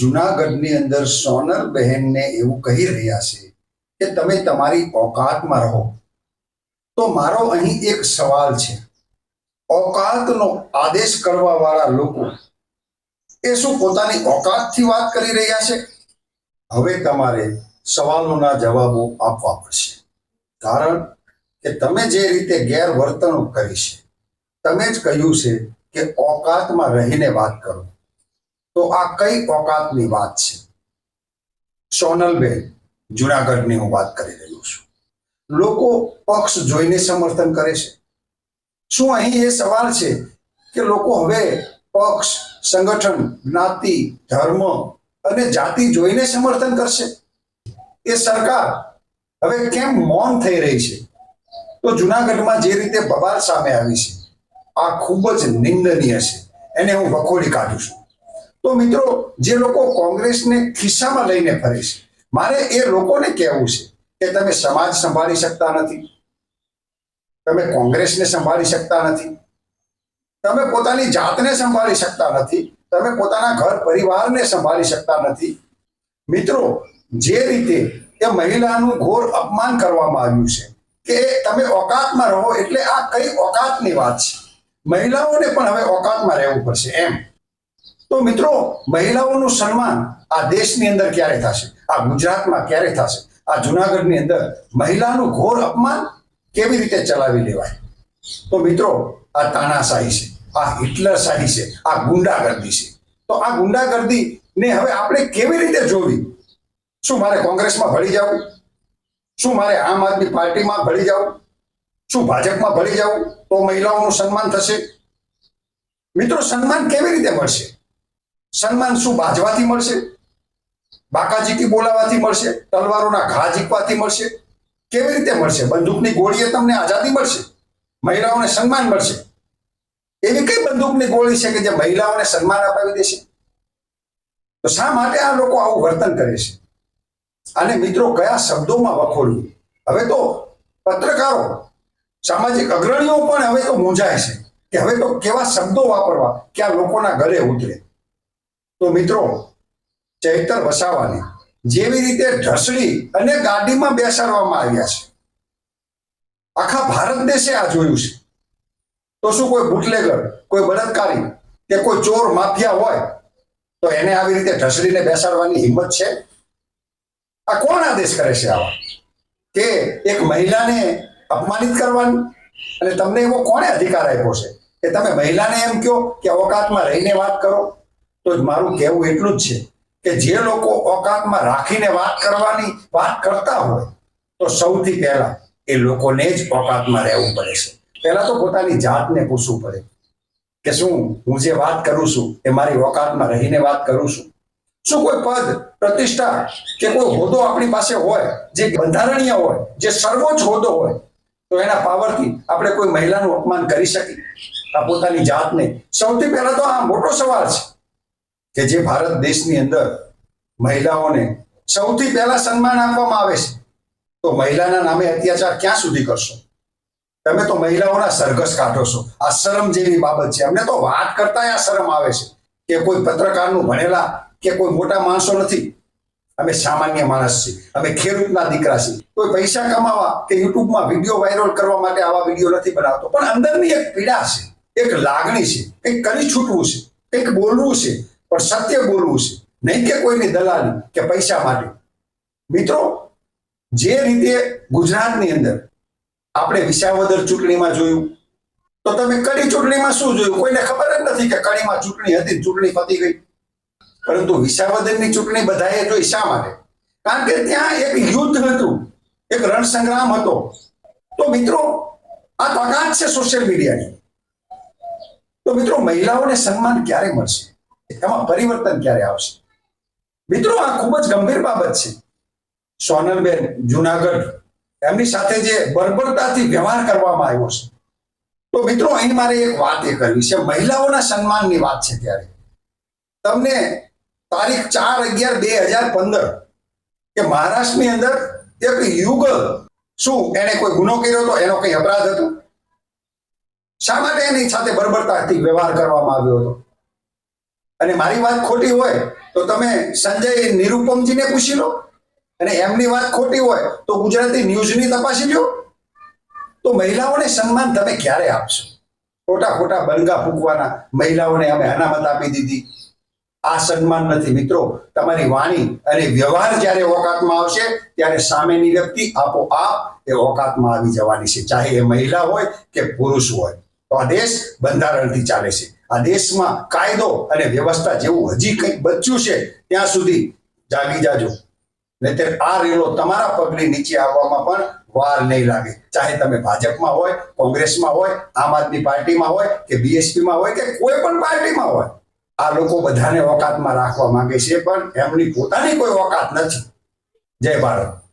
જુનાગઢની અંદર સોનલ બહેનને એવું કહી રહ્યા છે કે તમે તમારી ઓકાતમાં રહો. તો મારો અહીં એક સવાલ છે. ઓકાતનો આદેશ કરવા વાળા લોકો એ શું પોતાની ઓકાતથી વાત કરી રહ્યા છે? હવે તમારે સવાલોના જવાબો આપવા પડશે. કારણ કે તમે જે રીતે ગેરવર્તણૂક કરી છે, તમે જ કહ્યું છે કે ઓકાતમાં રહીને વાત કરો. તો આ કઈ ઓકાતની વાત છે? સોનલબેન, જુનાગઢની હું વાત કરી રહ્યો છું. લોકો પક્ષ જોઈને સમર્થન કરે છે. શું અહીં એ સવાલ છે કે લોકો હવે પક્ષ, સંગઠન, જ્ઞાતિ, ધર્મ અને જાતિ જોઈને સમર્થન કરશે? એ સરકાર હવે કેમ મૌન થઈ રહી છે? તો જુનાગઢમાં જે રીતે બબાલ સામે આવી છે, આ ખૂબ જ નિંદનીય છે. એને હું વખોડી કાઢું છું. તો મિત્રો, જે લોકો કોંગ્રેસને ખિસ્સામાં લઈને ફરે છે, મારે એ લોકોને કહેવું છે કે તમે સમાજ સંભાળી શકતા નથી. તમે કોંગ્રેસને સંભાળી શકતા નથી. તમે પોતાની જાતને સંભાળી શકતા નથી. તમે પોતાના ઘર પરિવારને સંભાળી શકતા નથી. મિત્રો, જે રીતે એ મહિલાનું ઘોર અપમાન કરવામાં આવ્યું છે કે તમે ઓકાતમાં રહો એટલે આ કઈ ઓકાતની વાત છે? મહિલાઓને પણ હવે ઓકાતમાં રહેવું પડશે એમ. તો મિત્રો, મહિલાઓનું સન્માન આ દેશની અંદર ક્યારે થશે? આ ગુજરાતમાં ક્યારે થશે? આ જુનાગઢની અંદર મહિલાનું ઘોર અપમાન કેવી રીતે ચલાવી લેવાય? તો મિત્રો, આ તાનાશાહી છે, આ હિટલરશાહી છે, આ ગુંડાગર્દી છે. તો આ ગુંડાગર્દી ને હવે આપણે કેવી રીતે જોવી? શું મારે કોંગ્રેસમાં ભળી જવું? શું મારે આમ આદમી પાર્ટીમાં ભળી જવું? શું ભાજપમાં ભળી જવું? તો મહિલાઓનું સન્માન થશે? મિત્રો, સન્માન કેવી રીતે મળશે? સન્માન શું બાજવાથી મળશે? બાકાજીકી બોલાવાથી મળશે? તલવારોના ઘા જીકવાથી મળશે? કેવી રીતે મળશે? બંદૂકની ગોળીએ તમને આઝાદી મળશે? મહિલાઓને સન્માન મળશે? એવી કઈ બંદૂકની ગોળી છે કે જે મહિલાઓને સન્માન અપાવી દેશે? તો શા માટે આ લોકો આવું વર્તન કરે છે? અને મિત્રો, કયા શબ્દોમાં વખોડવું? હવે તો પત્રકારો, સામાજિક અગ્રણીઓ પણ હવે તો મૂંઝાય છે કે હવે તો કેવા શબ્દો વાપરવા કે આ લોકોના ગળે ઉતરે? તો મિત્રો, ચૈતર વસાવાને જેવી રીતે ઢસડી અને ગાડીમાં બેસાડવામાં આવ્યા છે. આખા ભારત દેશે આ જોયું છે. તો શું કોઈ બુટલેગર, કોઈ બળાત્કારી કે કોઈ ચોર માફિયા હોય, તો એને આવી રીતે ઢસડીને બેસાડવાની હિંમત છે? આ કોણ આદેશ કરે છે આવા? કે એક મહિલાને અપમાનિત કરવાની? અને તમને એવો કોણે અધિકાર આપ્યો છે? કે તમે મહિલાને એમ કહો કે અવકાશમાં રહીને વાત કરો? તો મારું કહેવું એટલું જ છે કે જે લોકો ઓકાતમાં રાખીને વાત કરવાની, વાત કરતા હોય, તો સૌથી પહેલા એ લોકોને જ ઓકાતમાં રહેવું પડે છે. પહેલા તો પોતાની જાતને પૂછવું પડે કે શું હું જે વાત કરું છું એ મારી ઓકાતમાં રહીને વાત કરું છું? શું કોઈ પદ, પ્રતિષ્ઠા કે કોઈ હોદ્દો આપણી પાસે હોય, જે બંધારણીય હોય, જે સર્વોચ્ચ હોદ્દો હોય, તો એના પાવરથી આપણે કોઈ મહિલાનું અપમાન કરી શકીએ? આ પોતાની જાતને. સૌથી પહેલા તો આ મોટો સવાલ છે. કે જે ભારત દેશની અંદર મહિલાઓને સૌથી પહેલા સન્માન આપવામાં આવે છે, તો મહિલાના નામે અત્યાચાર ક્યાં સુધી કરશો? તમે તો મહિલાઓના સરઘસ કાઢો છો. આ શરમ જેવી બાબત છે. અમને તો વાત કરતા આ શરમ આવે છે કે કોઈ પત્રકારનું ભણેલા કે કોઈ મોટા માણસો નથી. અમે સામાન્ય માણસ છીએ. અમે ખેડૂતના દીકરા છીએ. કોઈ પૈસા કમાવા કે યુટ્યુબમાં વીડિયો વાયરલ કરવા માટે આવા વીડિયો નથી બનાવતો. પણ અંદરની એક પીડા છે, એક લાગણી છે, કંઈક કરી છૂટવું છે, કંઈક બોલવું છે. પણ સત્ય બોલવું છે. નહીં કે કોઈની દલાલી કે પૈસા માટે. મિત્રો, જે રીતે ગુજરાતની અંદર આપણે વિસાવદર ચૂંટણીમાં જોયું, તો તમે કડી ચૂંટણીમાં શું જોયું? કોઈને ખબર જ નથી કે કડીમાં ચૂંટણી હતી ચૂંટણી પતી ગઈ. પરંતુ વિસાવદરની ચૂંટણી બધાએ જોઈ શા માટે? કારણ કે ત્યાં એક યુદ્ધ હતું, એક રણસંગ્રામ હતો. તો મિત્રો, આ તાકાત છે સોશિયલ મીડિયાની. તો મિત્રો, મહિલાઓને સન્માન ક્યારે મળશે? એમાં પરિવર્તન ક્યારે આવશે? મિત્રો, આ ખૂબ જ ગંભીર બાબત છે. સોનલબેન જુનાગઢ, એમની સાથે જે બર્બરતાથી વ્યવહાર કરવામાં આવ્યો છે. તો મિત્રો, અહીં મારે એક વાત એ કરવી છે. મહિલાઓના સન્માનની વાત છે ત્યારે. તમને તારીખ ચાર અગિયાર બે હજાર પંદર કે મહારાષ્ટ્રની અંદર એક યુગલ શું એને કોઈ ગુનો કર્યો હતો એનો કઈ અપરાધ હતો? શા માટે એની સાથે બર્બરતાથી વ્યવહાર કરવામાં આવ્યો હતો? અને મારી વાત ખોટી હોય તો તમે સંજય નિરુપમજીને પૂછી લો. અને એમની વાત ખોટી હોય તો ગુજરાતી ન્યૂઝની તપાસી લો તો મહિલાઓને સન્માન તમે ક્યારે આપશો? ખોટા ખોટા બનગા ફૂંકવાના મહિલાઓને અમે અનામત આપી દીધી. આ સન્માન નથી. મિત્રો, તમારી વાણી અને વ્યવહાર જ્યારે ઓકાતમાં આવશે, ત્યારે સામેની વ્યક્તિ આપોઆપ એ ઓકાતમાં આવી જવાની છે. ચાહે એ મહિલા હોય કે પુરુષ હોય. તો આ દેશ બંધારણથી ચાલે છે. આ દેશમાં કાયદો અને વ્યવસ્થા જેવું હજી કંઈક બચ્યું છે, ત્યાં સુધી જાગી જાજો. નહીતર આ રેલો તમારા પગની નીચે આવવામાં પણ વાર નહીં લાગે. ચાહે તમે ભાજપમાં હોય, કોંગ્રેસમાં હોય, આમ આદમી પાર્ટીમાં હોય, કે બીએસપીમાં હોય, કે કોઈ પણ પાર્ટીમાં હોય, આ લોકો બધાને ઓકાતમાં રાખવા માંગે છે, પણ એમની પોતાની કોઈ ઓકાત નથી. જય ભારત.